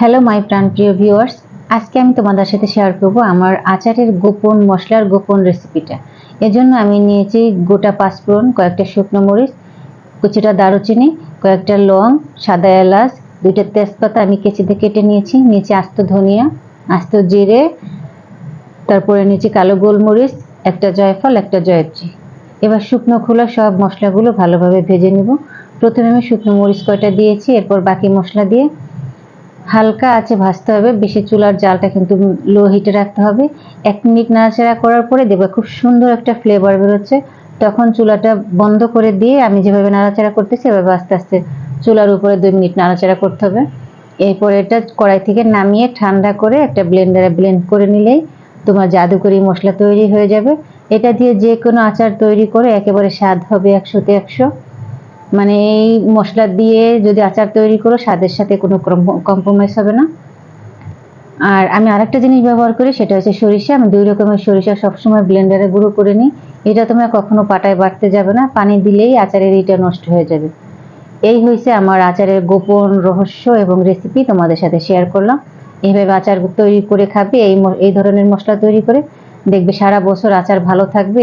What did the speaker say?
Hello my প্রাণপ্রিয় viewers আজকে আমি তোমাদের সাথে শেয়ার করব আমার আচারের গোপন মশলার গোপন রেসিপিটা এজন্য আমি নিয়েছি গোটা পাঁচফোড়ন কয়েকটা শুকনো মরিচ, কিছুটা দারুচিনি, কয়েকটা লং, সাদা এলাচ, দুইটা তেজপাতা আমি কেচিতে কেটে নিয়েছি। নিচে আস্ত ধনিয়া, আস্ত জিরে, তারপরে নিয়েছি কালো গোলমরিচ, একটা জয়ফল, একটা জয়ত্রী। এবার শুকনো খোলা সব মশলাগুলো ভালোভাবে ভেজে নেব। প্রথমে আমি শুকনো মরিচ কয়টা দিয়েছি, এরপর বাকি মশলা দিয়ে হালকা আছে ভাজতে হবে, বেশি চুলার জালটা কিন্তু লো হিটে রাখতে হবে। এক মিনিট নাড়াচাড়া করার পরে দেখবে খুব সুন্দর একটা ফ্লেভার বেরোচ্ছে। তখন চুলাটা বন্ধ করে দিয়ে আমি যেভাবে নাড়াচাড়া করতেছি, এভাবে আস্তে আস্তে চুলার উপরে দুই মিনিট নাড়াচাড়া করতে হবে। এরপর এটা কড়াই থেকে নামিয়ে ঠান্ডা করে একটা ব্লেন্ডারে ব্লেন্ড করে নিলেই তোমার জাদুকরি মশলা তৈরি হয়ে যাবে। এটা দিয়ে যে কোনো আচার তৈরি করে একেবারে স্বাদ হবে একশোতে একশো। মানে এই মশলা দিয়ে যদি আচার তৈরি করো, স্বাদের সাথে কোনো কম্প্রোমাইজ হবে না। আর আমি আরেকটা জিনিস ব্যবহার করি, সেটা হচ্ছে সরিষা। আমি দুই রকমের সরিষা সবসময় ব্লেন্ডারে গুঁড়ো করে নিই। এটা তোমরা কখনো পাটায় বাটতে যাবে না। পানি দিলেই আচারের এইটা নষ্ট হয়ে যাবে। এই হয়েছে আমার আচারের গোপন রহস্য এবং রেসিপি তোমাদের সাথে শেয়ার করলাম। এইভাবে আচার তৈরি করে খাবে, এই এই ধরনের মশলা তৈরি করে। দেখবে সারা বছর আচার ভালো থাকবে।